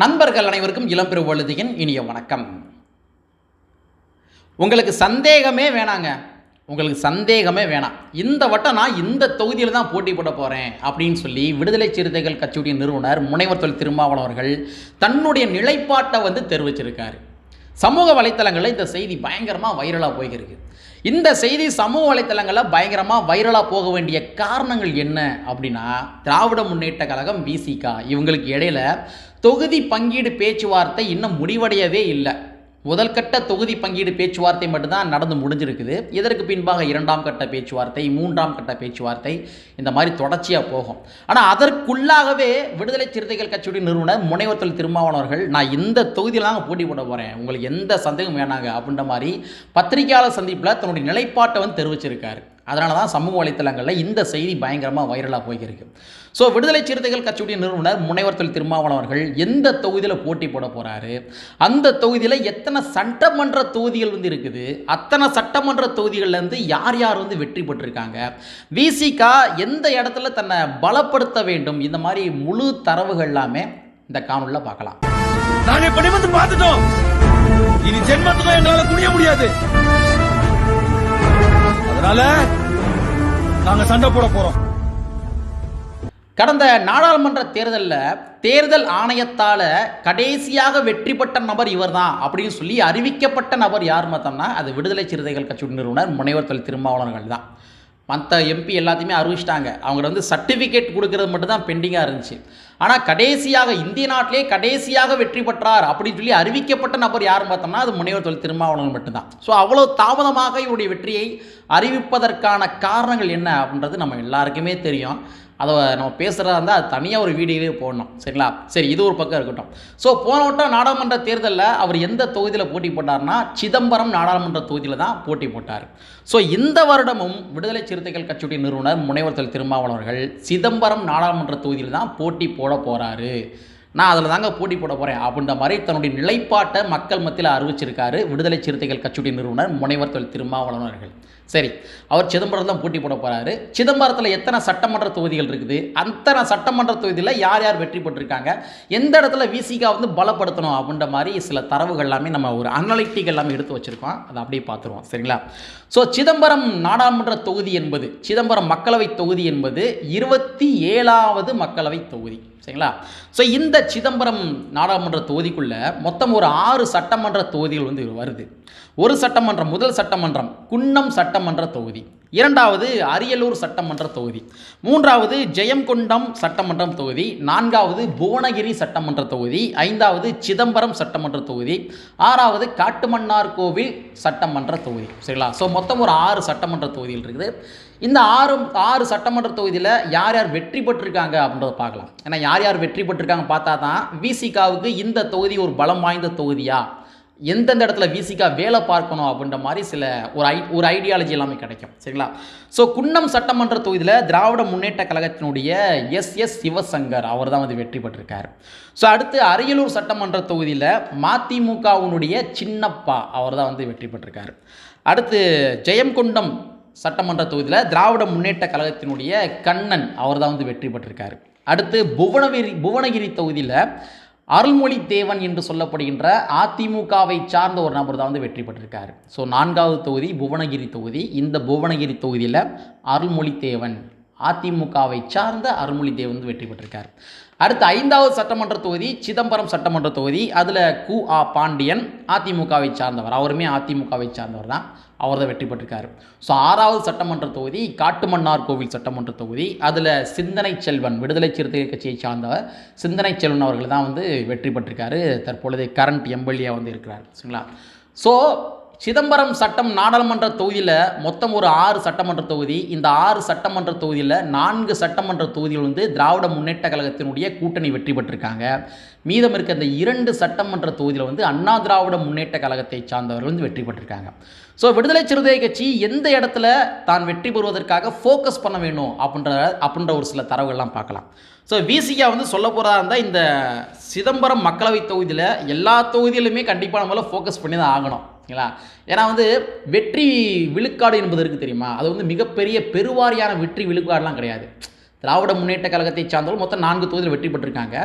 நண்பர்கள் அனைவருக்கும் இளம்பெரு வழுதியின் இனிய வணக்கம். உங்களுக்கு சந்தேகமே வேணாங்க. உங்களுக்கு சந்தேகமே வேணாம். இந்த வட்டம் நான் இந்த தொகுதியில் தான் போட்டி போட போகிறேன் அப்படின்னு சொல்லி விடுதலை சிறுத்தைகள் கட்சியுடைய நிறுவனர் முனைவர் தொழில் திருமாவளவன் அவர்கள் தன்னுடைய நிலைப்பாட்டை வந்து தெரிவிச்சிருக்காரு. சமூக வலைத்தளங்களில் இந்த செய்தி பயங்கரமாக வைரலாக போய்கிருக்கு இந்த செய்தி சமூக வலைத்தளங்களில் பயங்கரமாக வைரலாக போக வேண்டிய காரணங்கள் என்ன அப்படின்னா திராவிட முன்னேற்ற கழகம் விசிகா இவங்களுக்கு இடையில தொகுதி பங்கீடு பேச்சுவார்த்தை இன்னும் முடிவடையவே இல்லை. முதல் கட்ட தொகுதி பங்கீடு பேச்சுவார்த்தை மட்டும்தான் நடந்து முடிஞ்சிருக்குது. இதற்கு பின்பாக இரண்டாம் கட்ட பேச்சுவார்த்தை மூன்றாம் கட்ட பேச்சுவார்த்தை இந்த மாதிரி தொடர்ச்சியாக போகும். ஆனால் அதற்குள்ளாகவே விடுதலை சிறுத்தைகள் கட்சியுடைய நிறுவனர் முனைவர் தொல் நான் இந்த தொகுதியிலாம் போட்டி போட போகிறேன் உங்களுக்கு எந்த சந்தேகம் வேணாங்க அப்படின்ற மாதிரி பத்திரிகையாளர் சந்திப்பில் தன்னுடைய நிலைப்பாட்டை வந்து தெரிவிச்சிருக்காரு. அதனால தான் சமூக வலைத்தளங்களில் இந்த செய்தி பயங்கரமாக வைரலாக போய்கிருக்கு ஸோ விடுதலை சிறுத்தைகள் கட்சியுடைய நிறுவனர் முனைவர் தொழில் திருமாவளவன் அவர்கள் எந்த தொகுதியில் போட்டி போட போகிறாரு அந்த தொகுதியில் எத்தனை சட்டமன்ற தொகுதிகள் வந்து இருக்குது? அத்தனை சட்டமன்ற தொகுதிகள்லேருந்து யார் யார் வந்து வெற்றி பெற்றிருக்காங்க? விசிகா எந்த இடத்துல தன்னை பலப்படுத்த வேண்டும்? இந்த மாதிரி முழு தரவுகள் எல்லாமே இந்த காணொலியில் பார்க்கலாம். நாங்கள் இப்படி வந்து பார்த்துட்டோம். இனி ஜென்மத்துக்கும் எங்களால் குடிய முடியாது. அதனால நாங்க சண்டை போட போறோம். கடந்த நாடாளுமன்ற தேர்தலில் தேர்தல் ஆணையத்தால் கடைசியாக வெற்றி பெற்ற நபர் இவர்தான் அப்படின்னு சொல்லி அறிவிக்கப்பட்ட நபர் யார் பார்த்தோம்னா அது விடுதலை சிறுத்தைகள் கட்சி நிறுவனர் முனைவர் தொழில் திருமாவளவர்கள் தான். மற்ற எம்பி எல்லாத்தையுமே அறிவிச்சிட்டாங்க. அவங்க வந்து சர்டிஃபிகேட் கொடுக்கறது மட்டும்தான் பெண்டிங்காக இருந்துச்சு. ஆனால் கடைசியாக இந்திய நாட்டிலே கடைசியாக வெற்றி பெற்றார் அப்படின்னு சொல்லி அறிவிக்கப்பட்ட நபர் யாருன்னு பார்த்தோம்னா அது முனைவர் தொழில் திருமாவளவன் மட்டும்தான். ஸோ அவ்வளோ தாமதமாக இவருடைய வெற்றியை அறிவிப்பதற்கான காரணங்கள் என்ன அப்படின்றது நம்ம எல்லாருக்குமே தெரியும். அதை நம்ம பேசுகிறதா இருந்தால் அது தனியாக ஒரு வீடியோவே போடணும். சரிங்களா? சரி இது ஒரு பக்கம் இருக்கட்டும். ஸோ போன வட்டம் நாடாளுமன்ற தேர்தலில் அவர் எந்த தொகுதியில் போட்டி போட்டார்னா சிதம்பரம் நாடாளுமன்ற தொகுதியில் தான் போட்டி போட்டார். ஸோ இந்த வருடமும் விடுதலை சிறுத்தைகள் கட்சியுடைய நிறுவனர் முனைவர் தொல் திருமாவளவர்கள் சிதம்பரம் நாடாளுமன்ற தொகுதியில் தான் போட்டி போட போகிறாரு நான் அதில் தாங்க போட்டி போட போகிறேன் அப்படின்ற மாதிரி தன்னுடைய நிலைப்பாட்டை மக்கள் மத்தியில் அறிவிச்சிருக்காரு விடுதலை சிறுத்தைகள் கட்சியுடைய நிறுவனர் முனைவர் தொழில் திருமாவளவன் அவர்கள். சரி அவர் சிதம்பரம் தான் போட்டி போட போகிறாரு சிதம்பரத்தில் எத்தனை சட்டமன்ற தொகுதிகள் இருக்குது? அத்தனை சட்டமன்ற தொகுதியில் யார் யார் வெற்றி பெற்றிருக்காங்க? எந்த இடத்துல விசிகா வந்து பலப்படுத்தணும்? அப்படின்ற மாதிரி சில தரவுகள் எல்லாமே நம்ம ஒரு அனலிட்டிக் எல்லாமே எடுத்து வச்சுருக்கோம். அதை அப்படியே பார்த்துருவோம். சரிங்களா? ஸோ சிதம்பரம் நாடாளுமன்ற தொகுதி என்பது சிதம்பரம் மக்களவை தொகுதி என்பது இருபத்தி ஏழாவது மக்களவை தொகுதி. சரிங்களா? ஸோ இந்த சிதம்பரம் நாடாளுமன்ற தொகுதிக்குள்ளே மொத்தம் ஒரு ஆறு சட்டமன்ற தொகுதிகள் வந்து வருது. ஒரு சட்டமன்றம் முதல் சட்டமன்றம் குன்னம் சட்டமன்ற தொகுதி. இரண்டாவது அரியலூர் சட்டமன்ற தொகுதி. மூன்றாவது ஜெயங்கொண்டம் சட்டமன்றம் தொகுதி. நான்காவது புவனகிரி சட்டமன்ற தொகுதி. ஐந்தாவது சிதம்பரம் சட்டமன்ற தொகுதி. ஆறாவது காட்டுமன்னார் கோவில் சட்டமன்ற தொகுதி. சரிங்களா? ஸோ மொத்தம் ஒரு ஆறு சட்டமன்ற தொகுதிகள் இருக்குது. இந்த ஆறு ஆறு சட்டமன்ற தொகுதியில் யார் யார் வெற்றி பெற்றிருக்காங்க அப்படின்றத பார்க்கலாம். ஏன்னா யார் யார் வெற்றி பெற்றிருக்காங்க பார்த்தா தான் விசிகாவுக்கு இந்த தொகுதி ஒரு பலம் வாய்ந்த தொகுதியா? எந்தெந்த இடத்துல விசிகா வேலை பார்க்கணும் அப்படின்ற மாதிரி சில ஒரு ஐ ஒரு ஐடியாலஜி எல்லாமே கிடைக்கும். சரிங்களா? ஸோ குன்னம் சட்டமன்ற தொகுதியில் திராவிட முன்னேற்ற கழகத்தினுடைய எஸ் எஸ் சிவசங்கர் அவர் தான் வந்து வெற்றி பெற்றிருக்கார். ஸோ அடுத்து அரியலூர் சட்டமன்ற தொகுதியில் மதிமுகவினுடைய சின்னப்பா அவர் தான் வந்து வெற்றி பெற்றிருக்கார். அடுத்து ஜெயம்கொண்டம் சட்டமன்ற தொகுதியில் திராவிட முன்னேற்ற கழகத்தினுடைய கண்ணன் அவர் தான் வந்து வெற்றி பெற்றிருக்காரு. அடுத்து புவனகிரி புவனகிரி தொகுதியில் அருள்மொழி தேவன் என்று சொல்லப்படுகின்ற அதிமுகவை சார்ந்த ஒரு நபர் தான் வந்து வெற்றி பெற்றிருக்காரு. ஸோ நான்காவது தொகுதி புவனகிரி தொகுதி. இந்த புவனகிரி தொகுதியில் அருள்மொழி தேவன் அதிமுகவை சார்ந்த அருள்மொழி தேவன் வந்து வெற்றி பெற்றிருக்கார். அடுத்து ஐந்தாவது சட்டமன்ற தொகுதி சிதம்பரம் சட்டமன்ற தொகுதி அதில் கு. ஆ. பாண்டியன் அதிமுகவை சார்ந்தவர். அவருமே அதிமுகவை சார்ந்தவர் தான். அவர் தான் வெற்றி பெற்றிருக்காரு. ஸோ ஆறாவது சட்டமன்ற தொகுதி காட்டுமன்னார் கோவில் சட்டமன்ற தொகுதி அதில் சிந்தனை செல்வன் விடுதலை சிறுத்தைகள் கட்சியை சார்ந்தவர் சிந்தனை செல்வன் அவர்கள் தான் வந்து வெற்றி பெற்றிருக்காரு. தற்பொழுது கரண்ட் எம்எல்ஏ வந்து இருக்கிறார். சரிங்களா? ஸோ சிதம்பரம் சட்டம் நாடாளுமன்ற தொகுதியில் மொத்தம் ஒரு ஆறு சட்டமன்ற தொகுதி. இந்த ஆறு சட்டமன்ற தொகுதியில் நான்கு சட்டமன்ற தொகுதிகள் வந்து திராவிட முன்னேற்ற கழகத்தினுடைய கூட்டணி வெற்றி பெற்றிருக்காங்க. மீதம் இருக்க இந்த இரண்டு சட்டமன்ற தொகுதியில் வந்து அண்ணா திராவிட முன்னேற்ற கழகத்தை சார்ந்தவர்கள் வந்து வெற்றி பெற்றிருக்காங்க. ஸோ விடுதலை சிறுதை கட்சி எந்த இடத்துல தான் வெற்றி பெறுவதற்காக ஃபோக்கஸ் பண்ண வேணும் அப்படின்ற அப்படின்ற ஒரு சில தரவுகள்லாம் பார்க்கலாம். ஸோ விசிகா வந்து சொல்ல போகிறதா இருந்தால் இந்த சிதம்பரம் மக்களவை தொகுதியில் எல்லா தொகுதியிலுமே கண்டிப்பாக நம்மளால் ஃபோக்கஸ் பண்ணி தான் ஆகணும். ஓகேங்களா? ஏன்னா வந்து வெற்றி விழுக்காடு என்பது இருக்குது தெரியுமா? அது வந்து மிகப்பெரிய பெருவாரியான வெற்றி விழுக்காடுலாம் கிடையாது. திராவிட முன்னேற்ற கழகத்தை சார்ந்தவர்கள் மொத்தம் நான்கு தொகுதியில் வெற்றி பெற்றிருக்காங்க.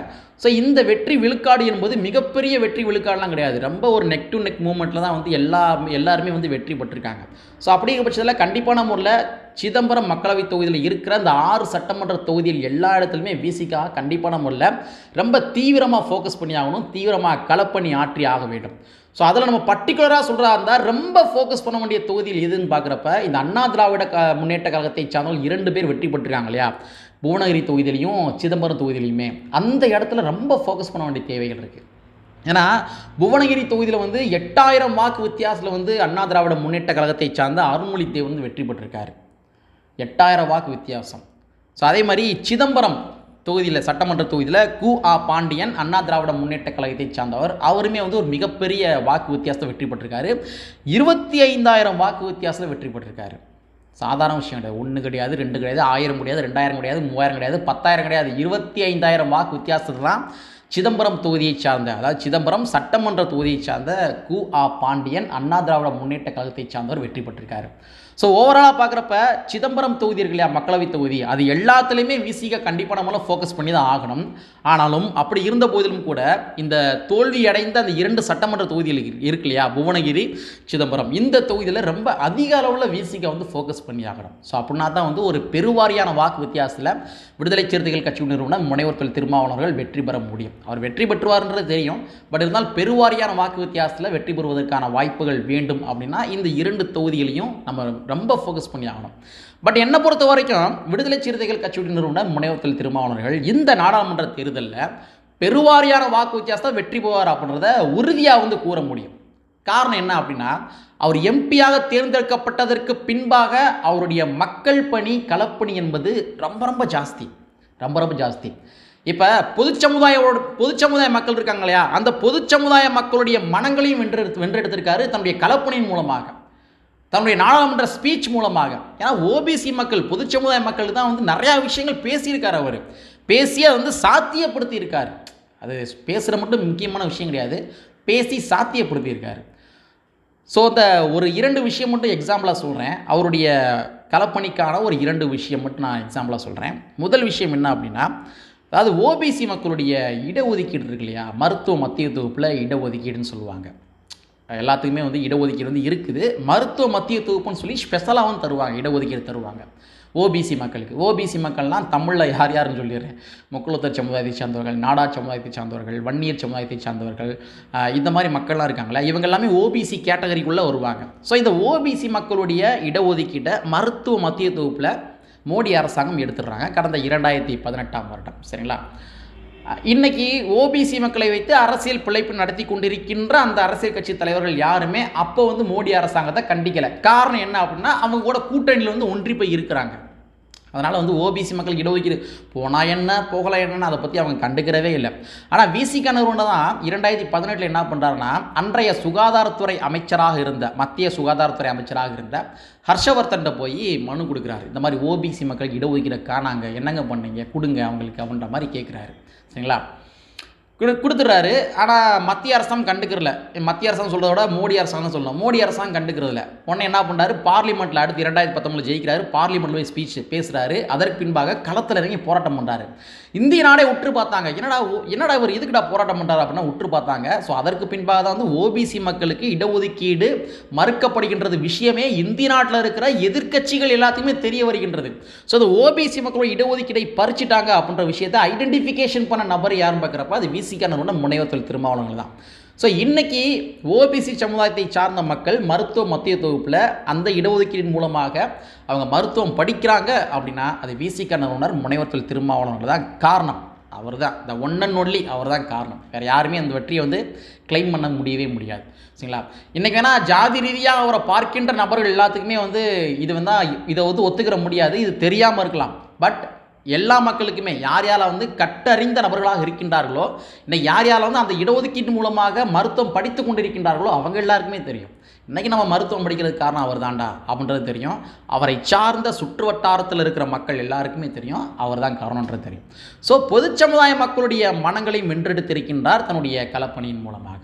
ஸோ இந்த வெற்றி விழுக்காடு என்பது மிகப்பெரிய வெற்றி விழுக்காடுலாம் கிடையாது. ரொம்ப ஒரு நெக் டு நெக் மூமெண்ட்டில் தான் வந்து எல்லா எல்லாருமே வந்து வெற்றி பெற்றிருக்காங்க. ஸோ அப்படிங்கிற பட்சத்தில் கண்டிப்பான முறையில் சிதம்பரம் மக்களவைத் தொகுதியில் இருக்கிற அந்த ஆறு சட்டமன்ற தொகுதியில் எல்லா இடத்துலையுமே விசிக்காக கண்டிப்பான முறையில் ரொம்ப தீவிரமாக ஃபோக்கஸ் பண்ணி ஆகணும் தீவிரமாக களப்பணி ஆற்றி ஆக வேண்டும். ஸோ அதில் நம்ம பர்டிகுலராக சொல்கிறா இருந்தால் ரொம்ப ஃபோக்கஸ் பண்ண வேண்டிய தொகுதியில் எதுன்னு பார்க்குறப்ப இந்த அண்ணா திராவிட க முன்னேற்ற கழகத்தை சார்ந்தவர்கள் இரண்டு பேர் வெற்றி பெற்றிருக்காங்க இல்லையா? புவனகிரி தொகுதியிலையும் சிதம்பரம் தொகுதியிலையுமே. அந்த இடத்துல ரொம்ப ஃபோக்கஸ் பண்ண வேண்டிய தேவைகள் இருக்குது ஏன்னா புவனகிரி தொகுதியில் வந்து எட்டாயிரம் வாக்கு வித்தியாசத்தில் வந்து அண்ணா திராவிட முன்னேற்ற கழகத்தை சார்ந்த அருண்மொழி தேவ் வந்து வெற்றி பெற்றிருக்காரு. எட்டாயிரம் வாக்கு வித்தியாசம். ஸோ அதே மாதிரி சிதம்பரம் தொகுதியில் சட்டமன்ற தொகுதியில் கு ஆ பாண்டியன் அண்ணா திராவிட முன்னேற்ற கழகத்தை சார்ந்தவர். அவருமே வந்து ஒரு மிகப்பெரிய வாக்கு வித்தியாசத்தை வெற்றி பெற்றிருக்காரு. இருபத்தி ஐந்தாயிரம் வாக்கு வித்தியாசத்தில் வெற்றி பெற்றிருக்காரு. சாதாரண விஷயம் கிடையாது. ஒன்று கிடையாது ரெண்டு கிடையாது ஆயிரம் கிடையாது ரெண்டாயிரம் கிடையாது மூவாயிரம் கிடையாது பத்தாயிரம் கிடையாது. இருபத்தி ஐந்தாயிரம் வாக்கு வித்தியாசத்தில் தான் சிதம்பரம் தொகுதியை சார்ந்த அதாவது சிதம்பரம் சட்டமன்ற தொகுதியை சார்ந்த கு ஆ பாண்டியன் அண்ணா திராவிட முன்னேற்ற கழகத்தை சார்ந்தவர் வெற்றி பெற்றிருக்காரு. ஸோ ஓவராலாக பார்க்குறப்ப சிதம்பரம் தொகுதி இருக்கு இல்லையா மக்களவை தொகுதி. அது எல்லாத்துலேயுமே விசிக கண்டிப்பாக நம்மளால் ஃபோக்கஸ் பண்ணி தான் ஆகணும். ஆனாலும் அப்படி இருந்த போதிலும் கூட இந்த தோல்வி அடைந்த அந்த இரண்டு சட்டமன்ற தொகுதிகள் இருக்கு- இல்லையா புவனகிரி சிதம்பரம். இந்த தொகுதியில் ரொம்ப அதிக அளவில் விசிக வந்து ஃபோக்கஸ் பண்ணி ஆகணும். ஸோ அப்படின்னா தான் வந்து ஒரு பெருவாரியான வாக்கு வித்தியாசத்தில் விடுதலை சிறுத்தைகள் கட்சி நிறுவனம் முனைவர் தொல் திருமாவளவர்கள் வெற்றி பெற முடியும். அவர் வெற்றி பெற்றுவார்ன்றது தெரியும். பட் இருந்தால் பெருவாரியான வாக்கு வித்தியாசத்தில் வெற்றி பெறுவதற்கான வாய்ப்புகள் வேண்டும் அப்படின்னா இந்த இரண்டு தொகுதிகளையும் நம்ம ரொம்ப ஃபோக்கஸ் பண்ணி ஆகணும். பட் என்னை பொறுத்த வரைக்கும் விடுதலை சிறுத்தைகள் கட்சியுடைய நிறுவனர் முனைவர் தொல் திருமாவளவர்கள் இந்த நாடாளுமன்ற தேர்தலில் பெருவாரியான வாக்கு வித்தியாசத்தை வெற்றி போவார் அப்படின்றத உறுதியாக வந்து கூற முடியும். காரணம் என்ன அப்படின்னா அவர் எம்பியாக தேர்ந்தெடுக்கப்பட்டதற்கு பின்பாக அவருடைய மக்கள் பணி களப்பணி என்பது ரொம்ப ரொம்ப ஜாஸ்தி. ரொம்ப ரொம்ப ஜாஸ்தி. இப்போ பொது சமுதாயோட பொது சமுதாய மக்கள் இருக்காங்க இல்லையா? அந்த பொது சமுதாய மக்களுடைய மனங்களையும் வென்றெடுத்து வென்றெடுத்திருக்காரு தன்னுடைய களப்பணியின் மூலமாக. தன்னுடைய நாடாளுமன்ற ஸ்பீச் மூலமாக. ஏன்னா ஓபிசி மக்கள் பொது சமுதாய மக்கள் தான் வந்து நிறையா விஷயங்கள் பேசியிருக்காரு அவர். பேசி அதை வந்து சாத்தியப்படுத்தியிருக்கார். அது பேசுகிற மட்டும் முக்கியமான விஷயம் கிடையாது. பேசி சாத்தியப்படுத்தியிருக்கார். ஸோ அந்த ஒரு இரண்டு விஷயம் மட்டும் எக்ஸாம்பிளாக சொல்கிறேன் அவருடைய களப்பணிக்கான ஒரு இரண்டு விஷயம் மட்டும் நான் எக்ஸாம்பிளாக சொல்கிறேன் முதல் விஷயம் என்ன அப்படின்னா அதாவது ஓபிசி மக்களுடைய இடஒதுக்கீடு இருக்கு இல்லையா? மருத்துவ மத்திய தொகுப்பில் இடஒதுக்கீடுன்னு சொல்லுவாங்க. எல்லாத்துக்குமே வந்து இடஒதுக்கீடு வந்து இருக்குது. மருத்துவ மத்திய தொகுப்புன்னு சொல்லி ஸ்பெஷலாகவும் தருவாங்க இடஒதுக்கீடு தருவாங்க. ஓபிசி மக்களுக்கு. ஓபிசி மக்கள்லாம் தமிழில் யார் யாருன்னு சொல்லிடுறேன். முக்குளத்தர் சமுதாயத்தை சார்ந்தவர்கள் நாடார் சமுதாயத்தை சார்ந்தவர்கள் வன்னியர் சமுதாயத்தை சார்ந்தவர்கள் இந்த மாதிரி மக்கள்லாம் இருக்காங்களா இவங்க எல்லாமே ஓபிசி கேட்டகரிக்குள்ளே வருவாங்க. ஸோ இந்த ஓபிசி மக்களுடைய இடஒதுக்கீட்டை மருத்துவ மத்திய தொகுப்பில் மோடி அரசாங்கம் எடுத்துடுறாங்க. கடந்த இரண்டாயிரத்தி பதினெட்டாம் வருடம். சரிங்களா? இன்னைக்கு ஓபிசி மக்களை வைத்து அரசியல் பிழைப்பு நடத்தி கொண்டிருக்கின்ற அந்த அரசியல் கட்சி தலைவர்கள் யாருமே அப்போ வந்து மோடி அரசாங்கத்தை கண்டிக்கலை. காரணம் என்ன அப்படின்னா அவங்க கூட கூட்டணியில் வந்து ஒன்றி போய் இருக்கிறாங்க. அதனால் வந்து ஓபிசி மக்கள் இடஒதுக்கீடு. போனால் என்ன போகலாம் என்னன்னு அதை பற்றி அவங்க கண்டுக்கிறவே இல்லை. ஆனால் விசிக நிறுவனம் தான் இரண்டாயிரத்தி பதினெட்டில் என்ன பண்ணுறாருன்னா அன்றைய சுகாதாரத்துறை அமைச்சராக இருந்த மத்திய சுகாதாரத்துறை அமைச்சராக இருந்த ஹர்ஷவர்தன்ட்ட போய் மனு கொடுக்குறாரு. இந்த மாதிரி ஓபிசி மக்களுக்கு இடஒதுக்கீடு காணாங்க என்னங்க பண்ணீங்க கொடுங்க அவங்களுக்கு அப்படின்ற மாதிரி கேட்குறாரு சரிங்களா? கொடுத்துட்றாரு. ஆனால் மத்திய அரசாங்கம் கண்டுக்கிறல. மத்திய அரசாங்கம் சொல்கிறத விட மோடி அரசாங்கம் சொல்லணும். மோடி அரசாங்கம் கண்டுக்கிறதில்ல. உடனே என்ன பண்ணுறாரு பார்லிமெண்ட்டில் அடுத்து இரண்டாயிரத்தி பத்தொம்பதில் ஜெயிக்கிறாரு. பார்லிமெண்ட்டில் போய் ஸ்பீச் பேசுகிறாரு அதற்கு பின்பாக களத்தில் இறங்கி போராட்டம் பண்ணுறாரு இந்திய நாடே உற்று பார்த்தாங்க. என்னடா என்னடா இவர் இதுக்குடா போராட்டம் பண்ணுறாரு அப்படின்னா உற்று பார்த்தாங்க. ஸோ அதற்கு பின்பாக தான் வந்து ஓபிசி மக்களுக்கு இடஒதுக்கீடு மறுக்கப்படுகின்றது விஷயமே இந்திய நாட்டில் இருக்கிற எதிர்க்கட்சிகள் எல்லாத்தையுமே தெரிய வருகின்றது. ஸோ அது ஓபிசி மக்களோட இடஒதுக்கீடை பறிச்சிட்டாங்க அப்படின்ற விஷயத்தை ஐடென்டிஃபிகேஷன் பண்ண நபர் யாருன்னு பார்க்குறப்ப அது விசிக்கான முனைவர் தொழில் திருமாவளவங்கள் தான். ஸோ இன்றைக்கி ஓபிசி சமுதாயத்தை சார்ந்த மக்கள் மருத்துவ மத்திய தொகுப்பில் அந்த இடஒதுக்கீடு மூலமாக அவங்க மருத்துவம் படிக்கிறாங்க அப்படின்னா அது விசிக நிறுவனர் முனைவர்த்தல் தொழில் தான் காரணம். அவர் தான். இந்த ஒன் அண்ட் ஒன்லி அவர் தான் காரணம். வேறு யாருமே அந்த வெற்றியை வந்து கிளைம் பண்ண முடியவே முடியாது. சரிங்களா? இன்றைக்கி வேணால் ஜாதி ரீதியாக அவரை பார்க்கின்ற நபர்கள் எல்லாத்துக்குமே வந்து இது வந்து இதை வந்து ஒத்துக்கிற முடியாது. இது தெரியாமல் இருக்கலாம். பட் எல்லா மக்களுக்குமே யார் யாரால வந்து கட்டறிந்த நபர்களாக இருக்கின்றார்களோ இன்னைக்கு யார் யாரால் வந்து அந்த இடஒதுக்கீட்டு மூலமாக மருத்துவம் படித்து கொண்டிருக்கின்றார்களோ அவங்க எல்லாருக்குமே தெரியும். இன்றைக்கி நம்ம மருத்துவம் படிக்கிறதுக்கு காரணம் அவர் தான்டா அப்படின்றது தெரியும். அவரை சார்ந்த சுற்று வட்டாரத்தில் இருக்கிற மக்கள் எல்லாருக்குமே தெரியும். அவர் தான் காரணன்றது தெரியும். ஸோ பொது சமுதாய மக்களுடைய மனங்களையும் வென்றெடுத்திருக்கின்றார் தன்னுடைய களப்பணியின் மூலமாக.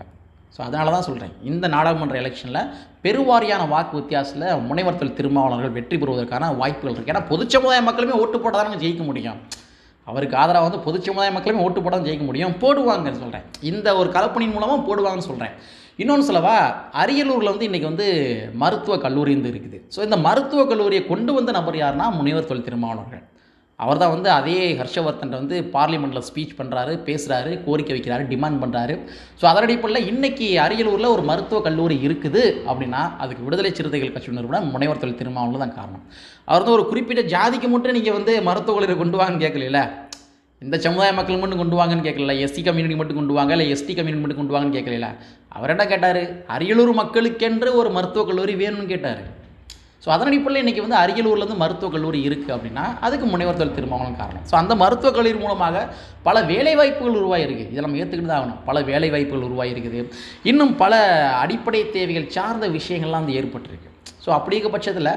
ஸோ அதனால தான் சொல்கிறேன் இந்த நாடாளுமன்ற எலெக்ஷனில் பெருவாரியான வாக்கு வித்தியாசத்தில் முனைவர் திருமாவளர்கள் வெற்றி பெறுவதற்கான வாய்ப்புகள் இருக்குது ஏன்னா பொது சமுதாய மக்களுமே ஓட்டு போட்டால் தானே ஜெயிக்க முடியும். அவருக்கு ஆதரவாக வந்து பொது சமுதாய மக்களுமே ஓட்டு போட்டால் ஜெயிக்க முடியும். போடுவாங்கன்னு சொல்கிறேன் இந்த ஒரு கலப்பணியின் மூலமாக போடுவாங்கன்னு சொல்கிறேன் இன்னொன்று சொல்லவா அரியலூரில் வந்து இன்றைக்கி வந்து மருத்துவக் கல்லூரி வந்து இருக்குது. ஸோ இந்த மருத்துவக் கல்லூரியை கொண்டு வந்த நபர் யாருன்னா முனைவர் தொழில் திருமாவளர்கள் அவர் தான் வந்து அதே ஹர்ஷவர்தன் வந்து பார்லிமெண்ட்டில் ஸ்பீச் பண்ணுறாரு பேசுகிறாரு கோரிக்கை வைக்கிறாரு டிமாண்ட் பண்ணுறாரு ஸோ அதன் அடிப்படையில் இன்றைக்கி அரியலூரில் ஒரு மருத்துவக் கல்லூரி இருக்குது அப்படின்னா அதுக்கு விடுதலை சிறுத்தைகள் கட்சி நிறுவனம் முனைவர் தொழில் திருமாவளவு தான் காரணம். அவர் வந்து ஒரு குறிப்பிட்ட ஜாதிக்கு மட்டும் நீங்கள் வந்து மருத்துவக் கல்லூரி கொண்டு வாங்கன்னு கேட்கல இந்த சமுதாய மக்கள் மட்டும் கொண்டு வாங்கன்னு கேட்கல எஸ்சி கம்யூனிட்டி மட்டும் கொண்டு வாங்க இல்லை எஸ்டி கம்யூனிட்டி மட்டும் கொண்டு வாங்கன்னு கேட்கல அவர் என்ன கேட்டார்? அரியலூர் மக்களுக்கென்று ஒரு மருத்துவக் கல்லூரி வேணும்னு கேட்டார். ஸோ அதன் அடிப்படையில் இன்றைக்கி வந்து அரியலூர்லேருந்து மருத்துவக் கல்லூரி இருக்குது அப்படின்னா அதுக்கு முனைவர் தொழில் காரணம். ஸோ அந்த மருத்துவக் கல்லூரி மூலமாக பல வேலைவாய்ப்புகள் உருவாகிருக்கு இதை நம்ம ஏற்றுக்கிட்டு தான் ஆகணும். பல வேலைவாய்ப்புகள் உருவாகிருக்குது இன்னும் பல அடிப்படை தேவைகள் சார்ந்த விஷயங்கள்லாம் வந்து ஏற்பட்டிருக்கு. ஸோ அப்படி இருக்க பட்சத்தில்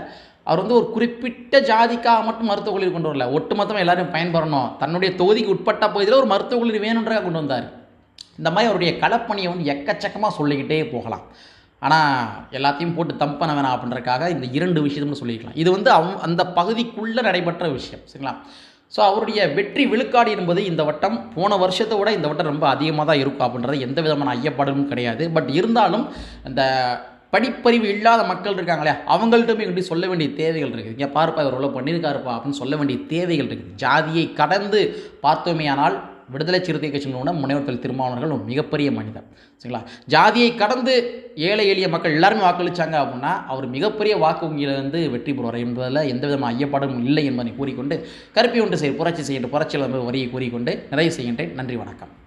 அவர் வந்து ஒரு குறிப்பிட்ட ஜாதிக்காக மட்டும் மருத்துவக் கல்லூரி கொண்டு வரல. ஒட்டுமொத்தமாக எல்லாரும் பயன்பெறணும். தன்னுடைய தொகுதிக்கு உட்பட்ட பகுதியில் ஒரு மருத்துவக் கல்லூரி வேணுன்றதாக கொண்டு வந்தார். இந்த மாதிரி அவருடைய களப்பணியை வந்து எக்கச்சக்கமாக சொல்லிக்கிட்டே போகலாம். ஆனால் எல்லாத்தையும் போட்டு தம்ப் பண்ண வேணாம் அப்படின்றக்காக இந்த இரண்டு விஷயம்னு சொல்லிக்கலாம் இது வந்து அவ் அந்த பகுதிக்குள்ளே நடைபெற்ற விஷயம் சரிங்களா? ஸோ அவருடைய வெற்றி விழுக்காடு என்பது இந்த வட்டம் போன வருஷத்தை விட இந்த வட்டம் ரொம்ப அதிகமாக தான் இருக்கும் அப்படின்றது எந்த விதமான ஐயப்பாடும் கிடையாது. பட் இருந்தாலும் இந்த படிப்பறிவு இல்லாத மக்கள் இருக்காங்களே அவங்கள்ட்டுமே இப்படி கொண்டு சொல்ல வேண்டிய தேவைகள் இருக்குது. இங்கே பாருப்பா இவர் உள்ள பண்ணியிருக்காருப்பா அப்படின்னு சொல்ல வேண்டிய தேவைகள் இருக்குது. ஜாதியை கடந்து பார்த்தோமேயானால் விடுதலை சிறுத்தை கட்சி நிறுவனம் முனைவர் தொழில் ஒரு மிகப்பெரிய மனிதர். சரிங்களா? ஜாதியை கடந்து ஏழை எளிய மக்கள் எல்லாருமே வாக்களித்தாங்க அப்படின்னா அவர் மிகப்பெரிய வாக்கு வந்து வெற்றி பெறுவார் என்பதில் எந்த விதமான ஐயப்பாடும் இல்லை என்பதை கூறிக்கொண்டு கருப்பி ஒன்று செய் புரட்சி செய்கின்ற புரட்சியில் வரியை கூறிக்கொண்டு நிறைவு செய்கின்றேன். நன்றி வணக்கம்.